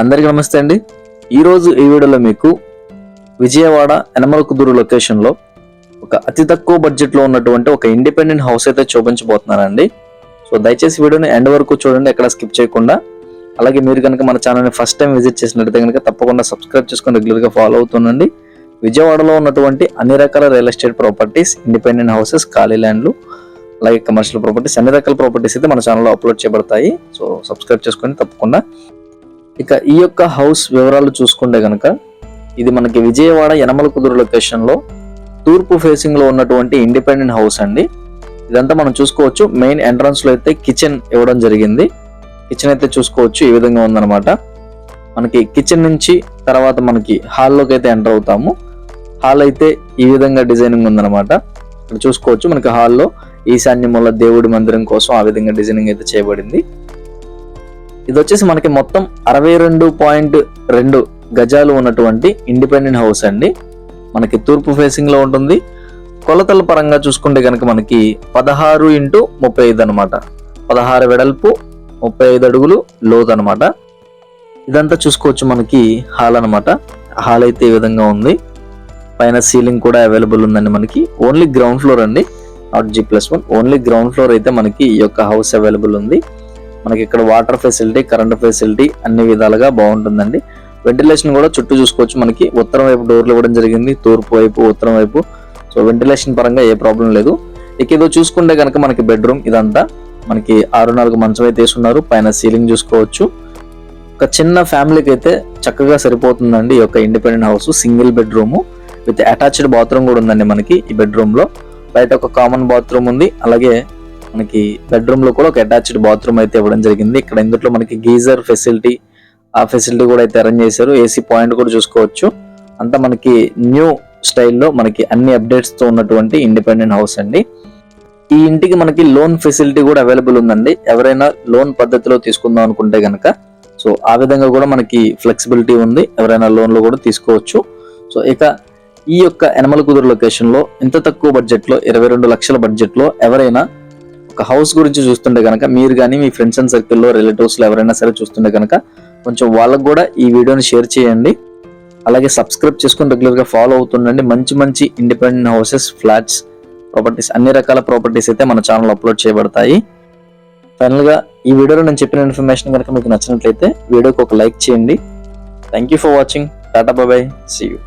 అందరికీ నమస్తే అండి. ఈరోజు ఈ వీడియోలో మీకు విజయవాడ యనమల కుదురు లొకేషన్లో ఒక అతి తక్కువ బడ్జెట్లో ఉన్నటువంటి ఒక ఇండిపెండెంట్ హౌస్ అయితే చూపించబోతున్నానండి. సో దయచేసి వీడియోని ఎండ్ వరకు చూడండి ఎక్కడ స్కిప్ చేయకుండా. అలాగే మీరు కనుక మన ఛానల్ని ఫస్ట్ టైం విజిట్ చేసినట్లయితే కనుక తప్పకుండా సబ్స్క్రైబ్ చేసుకొని రెగ్యులర్గా ఫాలో అవుతుండండి. విజయవాడలో ఉన్నటువంటి అన్ని రకాల real estate properties independent houses ఖాళీ ల్యాండ్లు అలాగే కమర్షియల్ ప్రాపర్టీస్ అన్ని రకాల ప్రాపర్టీస్ అయితే మన ఛానల్లో అప్లోడ్ చేయబడతాయి. సో సబ్స్క్రైబ్ చేసుకొని తప్పకుండా. ఇక ఈ యొక్క హౌస్ వివరాలు చూసుకుంటే కనుక ఇది మనకి విజయవాడ యనమల కుదురు లొకేషన్లో తూర్పు ఫేసింగ్లో ఉన్నటువంటి ఇండిపెండెంట్ హౌస్ అండి. ఇదంతా మనం చూసుకోవచ్చు. మెయిన్ ఎంట్రన్స్లో అయితే కిచెన్ ఇవ్వడం జరిగింది. కిచెన్ అయితే చూసుకోవచ్చు. ఈ విధంగా ఉందన్నమాట. మనకి కిచెన్ నుంచి తర్వాత మనకి హాల్లోకి అయితే ఎంటర్ అవుతాము. హాల్ అయితే ఈ విధంగా డిజైనింగ్ ఉందన్నమాట. ఇక్కడ చూసుకోవచ్చు మనకి హాల్లో ఈశాన్యముల దేవుడి మందిరం కోసం ఆ విధంగా డిజైనింగ్ అయితే చేయబడింది. ఇది వచ్చేసి మనకి మొత్తం అరవై రెండు పాయింట్ రెండు గజాలు ఉన్నటువంటి ఇండిపెండెంట్ హౌస్ అండి. మనకి తూర్పు ఫేసింగ్లో ఉంటుంది. కొలతల పరంగా చూసుకుంటే కనుక మనకి పదహారు ఇంటూ ముప్పై ఐదు అనమాట పదహారు వెడల్పు ముప్పై ఐదు అడుగులు లోతు అనమాట ఇదంతా చూసుకోవచ్చు మనకి హాల్ అనమాట హాల్ అయితే ఈ విధంగా ఉంది. పైన సీలింగ్ కూడా అవైలబుల్ ఉందండి మనకి. ఓన్లీ గ్రౌండ్ ఫ్లోర్ అండి. Not G plus one only ground floor అయితే మనకి ఈ యొక్క హౌస్ అవైలబుల్ ఉంది. మనకి ఇక్కడ వాటర్ ఫెసిలిటీ కరెంట్ ఫెసిలిటీ అన్ని విధాలుగా బాగుంటుందండి. వెంటిలేషన్ కూడా చుట్టూ చూసుకోవచ్చు మనకి. ఉత్తరం వైపు డోర్లు ఇవ్వడం జరిగింది. తూర్పు వైపు ఉత్తరం వైపు. సో వెంటిలేషన్ పరంగా ఏ ప్రాబ్లం లేదు. ఇక ఏదో చూసుకుంటే కనుక మనకి బెడ్రూమ్ ఇదంతా. మనకి ఆరు నాలుగు మంచం అయితే వేసున్నారు. పైన సీలింగ్ చూసుకోవచ్చు. ఒక చిన్న ఫ్యామిలీకి అయితే చక్కగా సరిపోతుందండి ఈ యొక్క independent house single bedroom with attached bathroom కూడా ఉందండి మనకి ఈ బెడ్రూమ్లో. బయట ఒక కామన్ బాత్రూమ్ ఉంది. అలాగే మనకి బెడ్రూమ్లో కూడా ఒక అటాచ్డ్ బాత్రూమ్ అయితే ఇవ్వడం జరిగింది. ఇక్కడ ఇందులో మనకి గీజర్ ఫెసిలిటీ ఆ ఫెసిలిటీ కూడా అయితే అరేంజ్ చేశారు. ఏసీ పాయింట్ కూడా చూసుకోవచ్చు. అంతా మనకి న్యూ స్టైల్లో మనకి అన్ని అప్డేట్స్తో ఉన్నటువంటి ఇండిపెండెంట్ హౌస్ అండి. ఈ ఇంటికి మనకి లోన్ ఫెసిలిటీ కూడా అవైలబుల్ ఉందండి. ఎవరైనా లోన్ పద్ధతిలో తీసుకుందాం అనుకుంటే కనుక సో ఆ విధంగా కూడా మనకి ఫ్లెక్సిబిలిటీ ఉంది. ఎవరైనా లోన్లు కూడా తీసుకోవచ్చు. సో ఇక ఈ యొక్క ఎనమల కుదురు లొకేషన్లో ఇంత తక్కువ బడ్జెట్లో ఇరవై రెండు లక్షల బడ్జెట్లో ఎవరైనా ఒక హౌస్ గురించి చూస్తుంటే కనుక మీరు కానీ మీ ఫ్రెండ్స్ అండ్ సర్కిల్లో రిలేటివ్స్లో ఎవరైనా సరే చూస్తుంటే కనుక కొంచెం వాళ్ళకు కూడా ఈ వీడియోని షేర్ చేయండి. అలాగే సబ్స్క్రైబ్ చేసుకుని రెగ్యులర్గా ఫాలో అవుతుండండి. మంచి మంచి ఇండిపెండెంట్ హౌసెస్ ఫ్లాట్స్ ప్రాపర్టీస్ అన్ని రకాల ప్రాపర్టీస్ అయితే మన ఛానల్ అప్లోడ్ చేయబడతాయి. ఫైనల్గా ఈ వీడియోలో నేను చెప్పిన ఇన్ఫర్మేషన్ కనుక మీకు నచ్చినట్లయితే వీడియోకి ఒక లైక్ చేయండి. Thank you for watching Tata బాబాయ్ సీ యూ